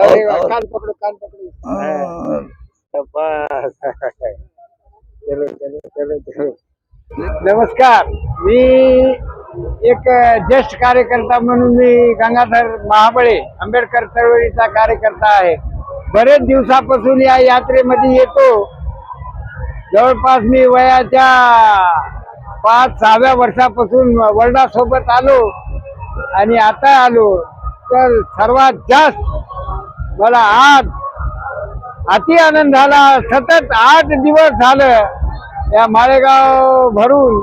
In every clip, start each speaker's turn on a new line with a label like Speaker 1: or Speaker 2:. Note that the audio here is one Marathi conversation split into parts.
Speaker 1: अरे वा,
Speaker 2: और-
Speaker 1: कान पकडू कान पकडू.
Speaker 2: हाँ,
Speaker 1: बस. चलो चलो चलो चलो. नमस्कार. मी एक ज्येष्ठ कार्यकर्ता म्हणून मी गंगाधर महाबळे आंबेडकर चळवळीचा कार्यकर्ता आहे. बरेच दिवसापासून या यात्रेमध्ये येतो. जवळपास मी वयाच्या पाच सहाव्या वर्षापासून वडिलांसोबत आलो आणि आता आलो. तर सर्वात जास्त मला आज अति आनंद झाला. सतत आठ दिवस झालं या माळेगाव भरून.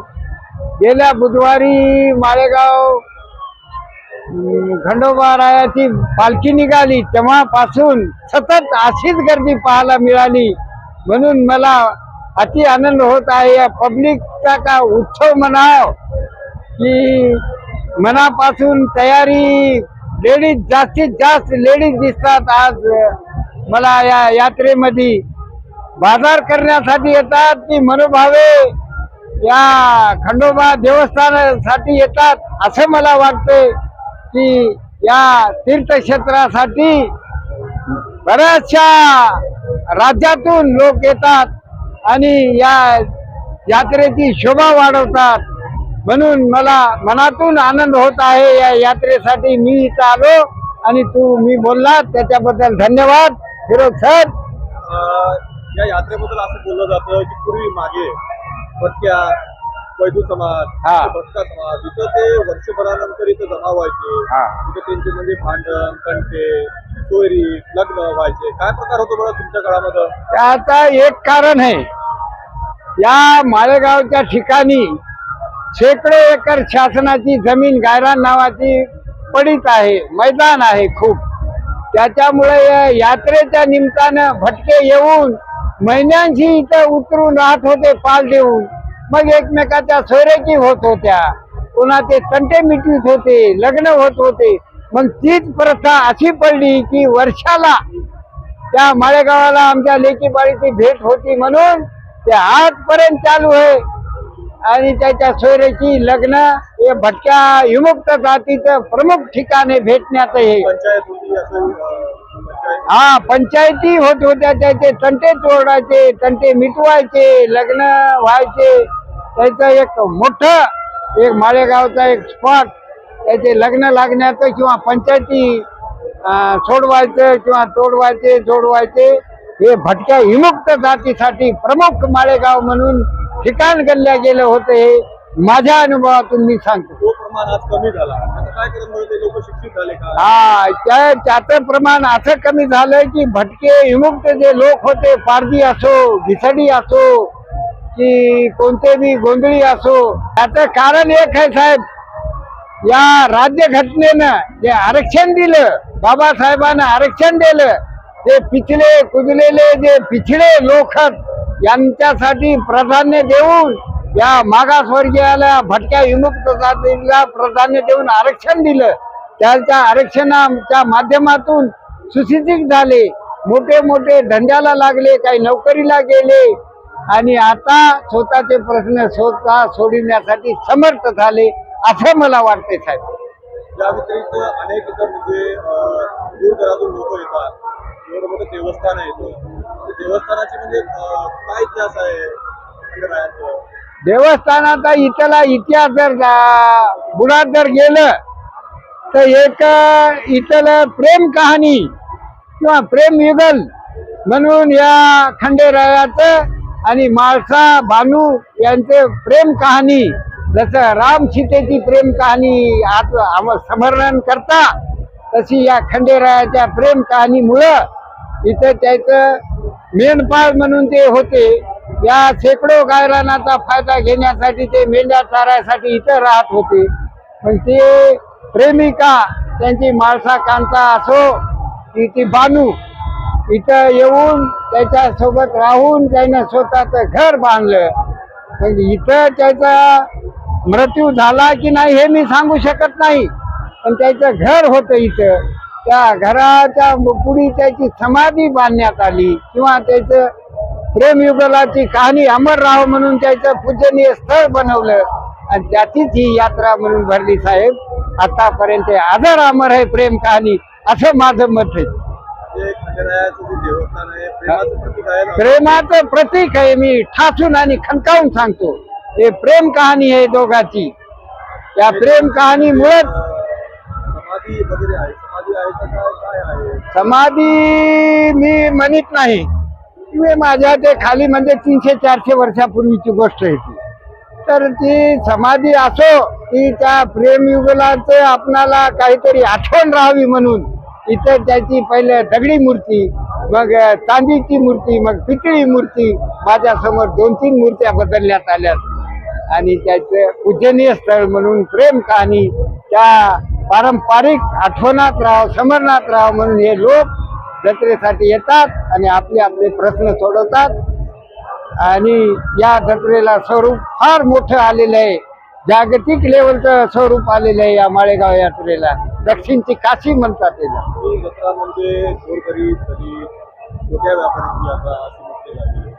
Speaker 1: गेल्या बुधवारी माळेगाव खंडोबारायाची पालखी निघाली. तेव्हापासून सतत अशीच गर्दी पाहायला मिळाली. म्हणून मला अति आनंद होत आहे. या पब्लिकचा का उत्सव म्हणाव की मनापासून तयारी लेडीज जास्तीत जास्त लेडीज दिसतात आज. मला या यात्रेमध्ये बाजार करण्यासाठी येतात की मनोभावे या खंडोबा देवस्थानासाठी येतात असं मला वाटते की या तीर्थक्षेत्रासाठी बऱ्याचशा राज्यातून लोक येतात आणि या यात्रेची शोभा वाढवतात. म्हणून मला मनातून आनंद होत आहे या यात्रेसाठी मी इथं आलो आणि तू मी बोलला त्याच्याबद्दल धन्यवाद. फिरोज सर.
Speaker 3: या यात्रेबद्दल असं बोललं जातं की पूर्वी मागे भटक्या वैदू समाज
Speaker 1: हा.
Speaker 3: भटका समाज इथं ते वर्षभरानंतर इथं जमा व्हायचे.
Speaker 1: हा.
Speaker 3: इथं त्यांचे म्हणजे भांडण कंटे चोरी लग्न व्हायचे. काय प्रकार होतो बरं तुमच्या काळामध्ये?
Speaker 1: त्याचा एक कारण आहे. या माळेगावच्या ठिकाणी शेकडो एकर शासनाची जमीन गायरान नावाची पडीत आहे मैदान आहे खूप. त्याच्यामुळे यात्रेच्या निमित्तानं भटके येऊन महिन्यांशी इथं उतरून राहत होते पाल देऊन. मग एकमेकाच्या सोयरेकी होत होत्या. कोणाचे तंटे मिटवीत होते लग्न होत होते. मग तीच प्रथा अशी पडली की वर्षाला त्या माळेगावाला आमच्या लेकीबाळीची भेट होती म्हणून ते आजपर्यंत चालू आहे. आणि त्याच्या सोयरेची लग्न हे भटक्या विमुक्त जातीचं प्रमुख ठिकाण भेटण्याचं हे. हा पंचायती होत होत्या त्याचे तंटे तोडायचे तंटे मिटवायचे लग्न व्हायचे. त्याचं एक मोठं एक माळेगावचा एक स्पॉट त्याचे लग्न लागण्याचं किंवा पंचायती सोडवायचं किंवा तोडवायचे जोडवायचे हे भटक्या विमुक्त जातीसाठी प्रमुख माळेगाव म्हणून ठिकाण गणल्या गेलं होतं हे माझ्या अनुभवातून मी सांगतो.
Speaker 3: तो प्रमाण आज कमी झाला. असं काय केलं ते लोक शिक्षित झाले का?
Speaker 1: हा त्या त्याचं प्रमाण असं कमी झालं की भटके विमुक्त जे लोक होते पारधी असो घिसडी असो की कोणते बी गोंधळी असो त्याचं कारण एक आहे साहेब. या राज्य घटनेनं जे आरक्षण दिलं बाबासाहेबांना आरक्षण दिलं ते पिछले कुजलेले जे पिछडे लोक यांच्यासाठी प्राधान्य देऊन या मागासवर्गीयाला भटक्या विमुक्त जातीला प्राधान्य देऊन आरक्षण दिलं. त्याच्या आरक्षणाच्या माध्यमातून सुशिक्षित झाले. मोठे मोठे धंद्याला लागले काही नोकरीला गेले. आणि आता स्वतःचे प्रश्न स्वतः सोडविण्यासाठी समर्थ झाले असं मला वाटते साहेब.
Speaker 3: या व्यतिरिक्त अनेक म्हणजे दूरदरातून लोक येतात. देवस्थान आहे देवस्थानाची म्हणजे काय इतिहास आहे
Speaker 1: देवस्थानाचा इथला इतिहास जर जा- बुडात जर गेलं तर एक इथलं प्रेम कहाणी किंवा प्रेम युगल म्हणून या खंडेरायाचं आणि माळसा भानू यांचे प्रेम कहाणी जसं राम सीतेची प्रेम कहाणी आज आम- स्मरण करता तशी या खंडेरायाच्या प्रेम कहाणीमुळं इथं त्याचं मेंढपाळ म्हणून ते होते. या शेकडो गायरानाचा फायदा घेण्यासाठी ते मेंढ्या चारायसाठी इथं राहत होते. पण ते प्रेमिका त्यांची माळसा कांता असो की ती बानू इथं येऊन त्याच्या सोबत राहून त्यानं स्वतःचं घर बांधलं. पण इथं त्याचा मृत्यू झाला की नाही हे मी सांगू शकत नाही. पण त्याचं घर होतं इथं. त्या घराच्या पुढी त्याची समाधी बांधण्यात आली. किंवा त्याचं प्रेमयुगलाची कहाणी अमरराव म्हणून त्याचं पूजनीय स्थळ बनवलं. आणि त्याचीच ही यात्रा म्हणून भरली साहेब. आतापर्यंत आदर अमर आहे प्रेम कहाणी असं माझं मत आहे.
Speaker 3: प्रेमाचं प्रतीक आहे
Speaker 1: मी ठासून आणि खनकावून सांगतो. हे प्रेम कहाणी आहे दोघाची. या प्रेम कहाणीमुळेच
Speaker 3: अं, समाधी
Speaker 1: मी म्हणत नाही. मी माझ्या ते खाली म्हणजे तीनशे चारशे वर्षापूर्वीची गोष्ट आहे ती. तर ती समाधी असो की त्या प्रेमयुगलाच आपणाला काहीतरी आठवण राहावी म्हणून. इथं त्याची पहिले दगडी मूर्ती मग चांदीची मूर्ती मग पितळी मूर्ती माझ्यासमोर दोन तीन मूर्त्या बदलण्यात आल्यात. आणि त्याचं पूजनीय स्थळ म्हणून प्रेम कहाणी त्या पारंपरिक आठवणात राहावं समरणात राहावं म्हणून हे लोक जत्रेसाठी येतात आणि आपले आपले प्रश्न सोडवतात. आणि या जत्रेला स्वरूप फार मोठं आलेलं आहे. जागतिक लेवलचं स्वरूप आलेलं आहे या माळेगाव यात्रेला. दक्षिणची काशी म्हणतात त्याला.
Speaker 3: जत्रा म्हणजे गोरगरीब व्यापाऱ्यांची अशी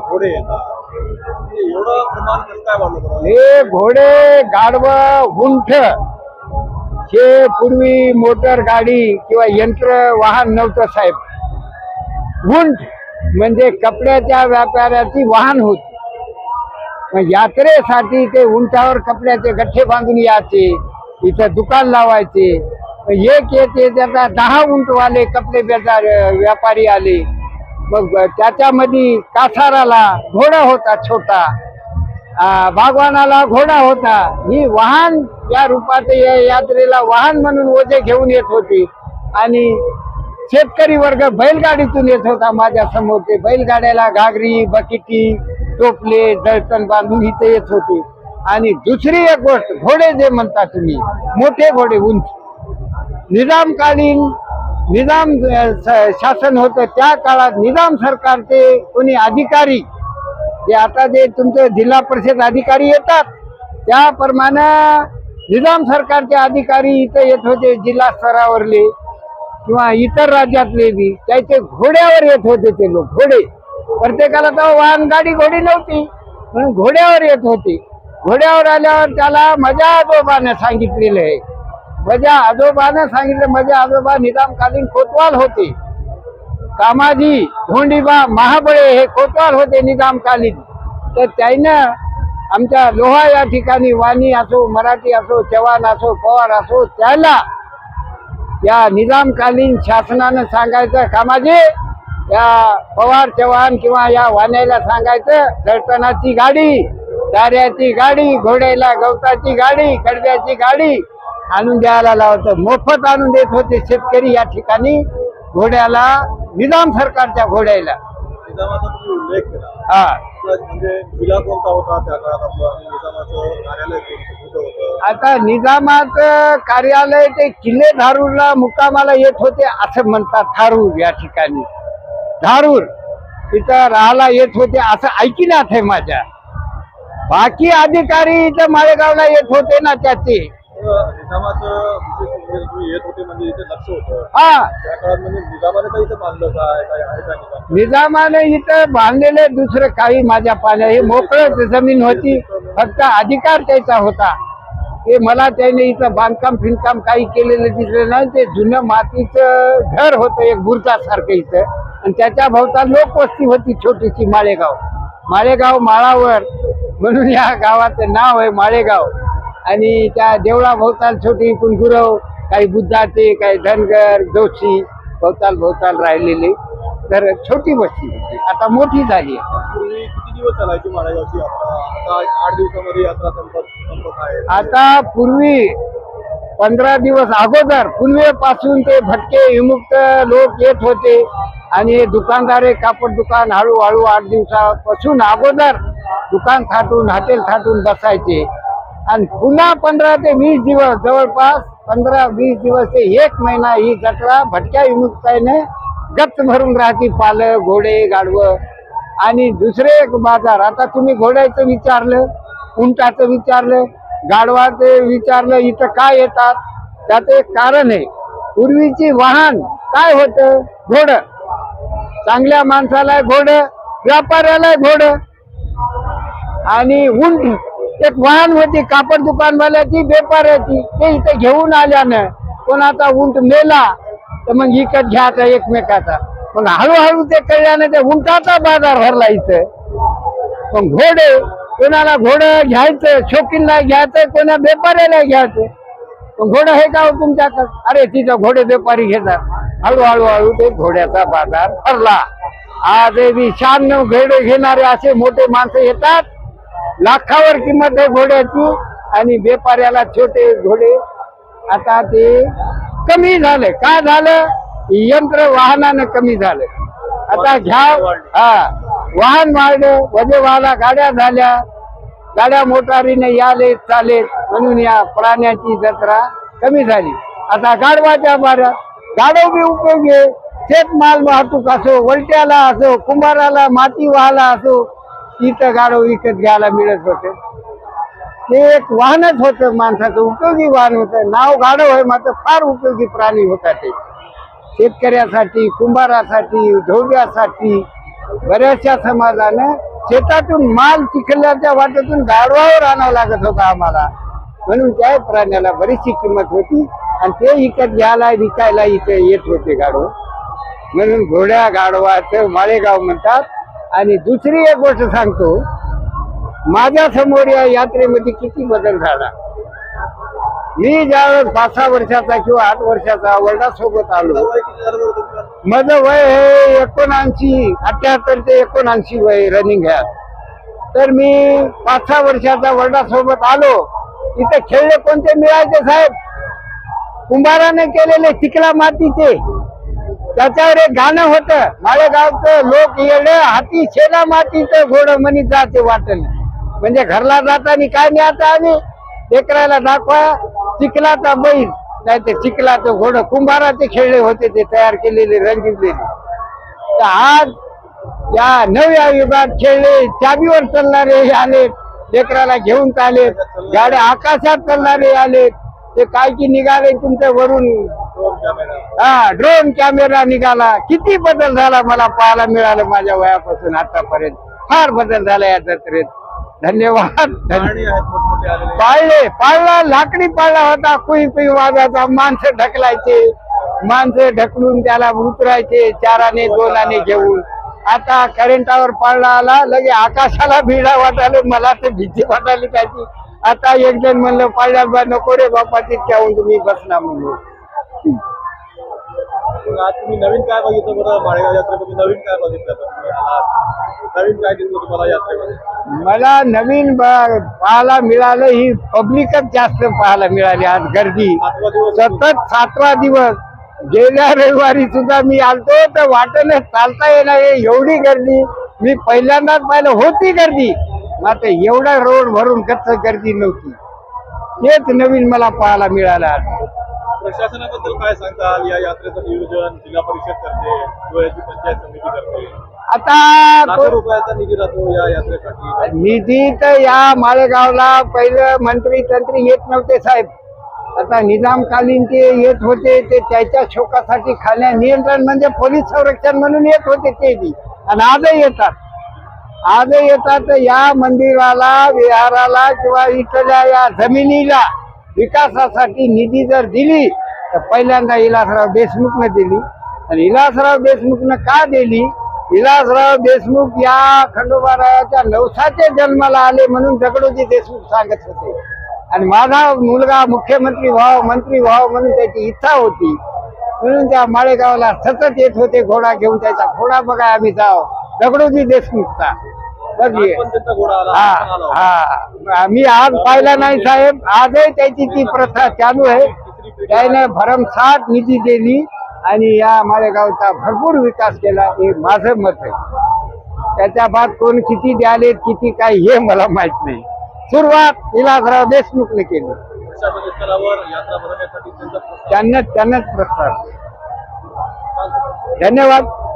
Speaker 3: घोडे येतात.
Speaker 1: हे घोडे गाडव उंठ हे पूर्वी मोटर गाडी किंवा यंत्र वाहन नव्हतं साहेब. उंठ म्हणजे कपड्याच्या व्यापाऱ्याची वाहन होती. मग यात्रेसाठी ते उंटावर कपड्याचे गठ्ठे बांधून यायचे इथं दुकान लावायचे. एक येते त्याचा दहा उंटवाले कपडे बेजार व्यापारी आले. मग त्याच्यामध्ये कासाराला घोडा होता छोटा. भगवानाला घोडा होता. ही वाहन या रूपात या यात्रेला वाहन म्हणून ओझे घेऊन येत होती. आणि शेतकरी वर्ग बैलगाडीतून येत होता माझ्यासमोर. ते बैलगाड्याला घागरी बकिटी टोपले दळतण बांधून इथे येत होते. आणि दुसरी एक गोष्ट घोडे जे म्हणता तुम्ही मोठे घोडे उंच. निजामकालीन निजाम शासन होतं त्या काळात निजाम सरकारचे कोणी अधिकारी जे आता जे तुमचे जिल्हा परिषद अधिकारी येतात त्याप्रमाणे निजाम सरकारचे अधिकारी इथं येत होते जिल्हा स्तरावरले किंवा इतर राज्यातले बी. त्याचे घोड्यावर येत होते ते लोक घोडे. प्रत्येकाला तर वाहन गाडी घोडी नव्हती म्हणून घोड्यावर येत होते. घोड्यावर आल्यावर त्याला मजा आजोबाने सांगितलेलं आहे. माझ्या आजोबानं सांगितलं माझे आजोबा निजामकालीन कोतवाल होते. कामाजी धोंडीबा महाबळे हे कोतवाल होते निजामकालीन तर त्यानं आमच्या लोहा या ठिकाणी वाणी असो मराठी असो चव्हाण असो पवार असो त्याला या निजामकालीन शासनानं सांगायचं कामाजी या पवार चव्हाण किंवा या वाण्याला सांगायचं दळटणाची गाडी दाऱ्याची गाडी घोड्याला गवताची गाडी कडव्याची गाडी आणून द्यायला लावतं. मोफत आणून देत होते शेतकरी या ठिकाणी घोड्याला निजाम सरकारच्या घोड्याला. हा.
Speaker 3: म्हणजे होतं?
Speaker 1: आता निजामाचं कार्यालय ते किल्ले धारूरला मुक्कामाला येत होते असं म्हणतात धारूर या ठिकाणी. धारूर. तिथं राहायला येत होते असं ऐकिनात आहे माझ्या. बाकी अधिकारी इथं माळेगावला येत होते ना त्याचे.
Speaker 3: म्हणजे
Speaker 1: हा.
Speaker 3: म्हणजे निजामाने इथं
Speaker 1: बांधलेले दुसरं काही माझ्या पाण्या हे मोकळं जमीन होती. फक्त अधिकार त्याचा होता. ते मला त्याने इथं बांधकाम फिनकाम काही केलेलं दिसलं नाही. ते जुनं मातीचं घर होतं एक बुरजासारखं इथं. आणि त्याच्या भोवता लोकवस्ती होती छोटीशी माळेगाव. माळेगाव माळावर. म्हणून या गावाचं नाव आहे माळेगाव. आणि त्या देवळा भोवताल छोटी इकडून गुरव काही बुद्धाचे काही धनगर जोशी भोवताल भोवताल राहिलेले. तर छोटी वस्ती होती. आता मोठी झाली आहे.
Speaker 3: आता
Speaker 1: पूर्वी पंधरा दिवस अगोदर पूर्वेपासून ते भटके विमुक्त लोक येत होते. आणि दुकानदार कापड दुकान हळूहळू आठ दिवसापासून अगोदर दुकान थाटून हॉटेल थाटून बसायचे. आणि पुन्हा पंधरा ते वीस दिवस जवळपास पंधरा वीस दिवस ते एक महिना ही जत्रा भटक्या विमुक्ताने गच्च भरून राहते पालं घोडे गाडवं आणि दुसरे एक बाजार आता तुम्ही घोड्याचं विचारलं उंटाचं विचारलं गाढवाचं विचारलं इथं काय येतात? त्याचं एक कारण आहे पूर्वीची वाहन काय होतं? घोडं. चांगल्या माणसाला घोडं व्यापाऱ्याला घोडं. आणि उंट एक वाहन होती कापड दुकानवाल्याची व्यापाऱ्याची ते इथे घेऊन आल्यानं कोणाचा उंट मेला. तर मग इकत घ्यायचा एकमेकाचा. मग हळूहळू ते कळल्याने ते उंटाचा बाजार भरला इथं. मग घोडे कोणाला घोडं घ्यायचं शौकीनला घ्यायचं कोणा व्यापाऱ्याला घ्यायचं? मग घोडं हे का हो तुमच्याकडं? अरे तिथं घोडे व्यापारी घेतात. हळूहळू हळू ते घोड्याचा बाजार भरला. आज बी शहाण्णव घोडे घेणारे असे मोठे माणसं येतात. लाखावर किंमत आहे घोड्याची आणि व्यापाऱ्याला छोटे घोडे. आता ते कमी झाले काय झालं? यंत्र वाहनानं कमी झालं आता घ्या हा. वाहन वाढलं. वजे वाहला गाड्या झाल्या. गाड्या मोटारीने याले चालेत. म्हणून या प्राण्याची जत्रा कमी झाली. आता गाडवाच्या बाऱ्या गाडव बी उपयोगी शेतमाल वाहतूक असो वलट्याला असो कुंभाराला माती वाहाला असो इथं गाडो विकत घ्यायला मिळत होते. ते एक वाहनच होतं माणसाचं उपयोगी वाहन होतं. नाव गाडव आहे मात्र फार उपयोगी प्राणी होता ते. शेतकऱ्यासाठी कुंभारासाठी धोब्यासाठी बऱ्याचशा समाजानं शेतातून माल चिखल्याच्या वाटेतून गाडवावर आणावं लागत होता आम्हाला. म्हणून त्या प्राण्याला बरीचशी किंमत होती आणि ते विकत घ्यायला विकायला इथे येत होते गाडव म्हणून घोड्या गाडवाचं माळेगाव म्हणतात आणि दुसरी एक गोष्ट सांगतो माझ्यासमोर या यात्रेमध्ये किती बदल झाला. मी ज्यावेळेस पाच सहा वर्षाचा किंवा आठ वर्षाचा वर्डासोबत आलो माझं वय हे एकोणऐंशी अठ्याहत्तर ते एकोणऐंशी वय रनिंग ह्यात तर मी पाच सहा वर्षाचा वर्डासोबत आलो इथे खेळले कोणते मिळायचे साहेब? कुंभाराने केलेले चिखला मातीचे त्याच्यावर एक गाणं होतं माळेगावचं लोक येडे हाती शेला मातीचं घोड म्हणी जाते वाटण. म्हणजे घरला जाताना काय न्यायचं आम्ही लेकरायला दाखवा चिखलाचा बैल नाही ते चिखलाचं घोडं कुंभाराचे खेळले होते ते तयार केलेले रंगीतलेले. तर आज या नव्या युगात खेळले चाबीवर चालणारे हे आले लेकराला घेऊन चालेत गाड्या आकाशात चालणारे आलेत. ते काय की निघाले तुमच्या वरून हा ड्रोन कॅमेरा निघाला. किती बदल झाला मला पाहायला मिळालं माझ्या वयापासून आतापर्यंत. फार बदल झाला या जत्रेत. धन्यवाद. पाळले पाळला लाकडी पाळला होता. कुई कुई वाजायचा. माणसं ढकलायचे. माणसं ढकलून त्याला उतरायचे. चाराने दोनाने घेऊन. आता करंटावर पाळला आला. लगे आकाशाला भिडा वाटायला मला तर भीती वाटायली त्याची. आता एक जण म्हणलं पाळल्या बा नको रे बापा तितक्याहून तुम्ही म्हणलो
Speaker 3: मग आज तुम्ही नवीन काय बघितलं बरं? माळेगाव यात्रेमध्ये नवीन काय बघितलं नवीन काय दिसलं तुम्हाला यात्रेमध्ये?
Speaker 1: मला नवीन पाहायला मिळालं ही पब्लिकच जास्त पाहायला मिळाली आज गर्दी. सतत सातवा दिवस. गेल्या रविवारी सुद्धा मी आलतो तर वाटण चालता येणार एवढी गर्दी. मी पहिल्यांदाच पाहिलं होती गर्दी. मात्र एवढा रोड भरून कच्च गर्दी नव्हती. हेच नवीन मला पाहायला मिळालं आज.
Speaker 3: प्रशासनाबद्दल काय सांगताल या यात्रेचं नियोजन जिल्हा परिषद करते डोळ्याची पंचायत समिती करते.
Speaker 1: आता
Speaker 3: लाखो
Speaker 1: तो-
Speaker 3: रुपयाचा निधी राहतो या यात्रेसाठी.
Speaker 1: निधी तर या माळेगावला पहिलं मंत्री तंत्री येत नव्हते साहेब. आता निजामकालीन ते येत होते ते त्याच्या शोकासाठी खाण्या नियंत्रण म्हणजे पोलीस संरक्षण म्हणून येत होते ते बी. आणि आजही येतात. आज येतात या मंदिराला विहाराला किंवा इथल्या या जमिनीला विकासासाठी निधी जर दिली तर पहिल्यांदा इलासराव देशमुखनं दिली. आणि इलासराव देशमुखनं का दिली? विलासराव देशमुख या खंडोबारायाच्या नवसाचे जन्माला आले म्हणून दगडोजी देशमुख सांगत होते. आणि माझा मुलगा मुख्यमंत्री व्हाव मंत्री व्हाव म्हणून त्याची इच्छा होती. म्हणून त्या माळेगावला सतत येत होते घोडा घेऊन त्याचा घोडा बघा आम्ही जाव. दगडोजी देशमुखचा. हा. हा. मी आज पाहिला नाही साहेब. आजही त्याची ती प्रथा चालू आहे. त्याने भरमसाठ निधी दिली आणि या माळेगावचा भरपूर विकास केला हे माझं मत आहे. त्याच्या बाद कोण किती द्याले किती काय हे मला माहीत नाही. सुरुवात विलासराव देशमुखने केली.
Speaker 3: प्रशासकीय स्तरावर यात्रा भरवण्यासाठी त्यांचा प्रस्ताव.
Speaker 1: त्यांना त्यांनाच प्रस्ताव. धन्यवाद.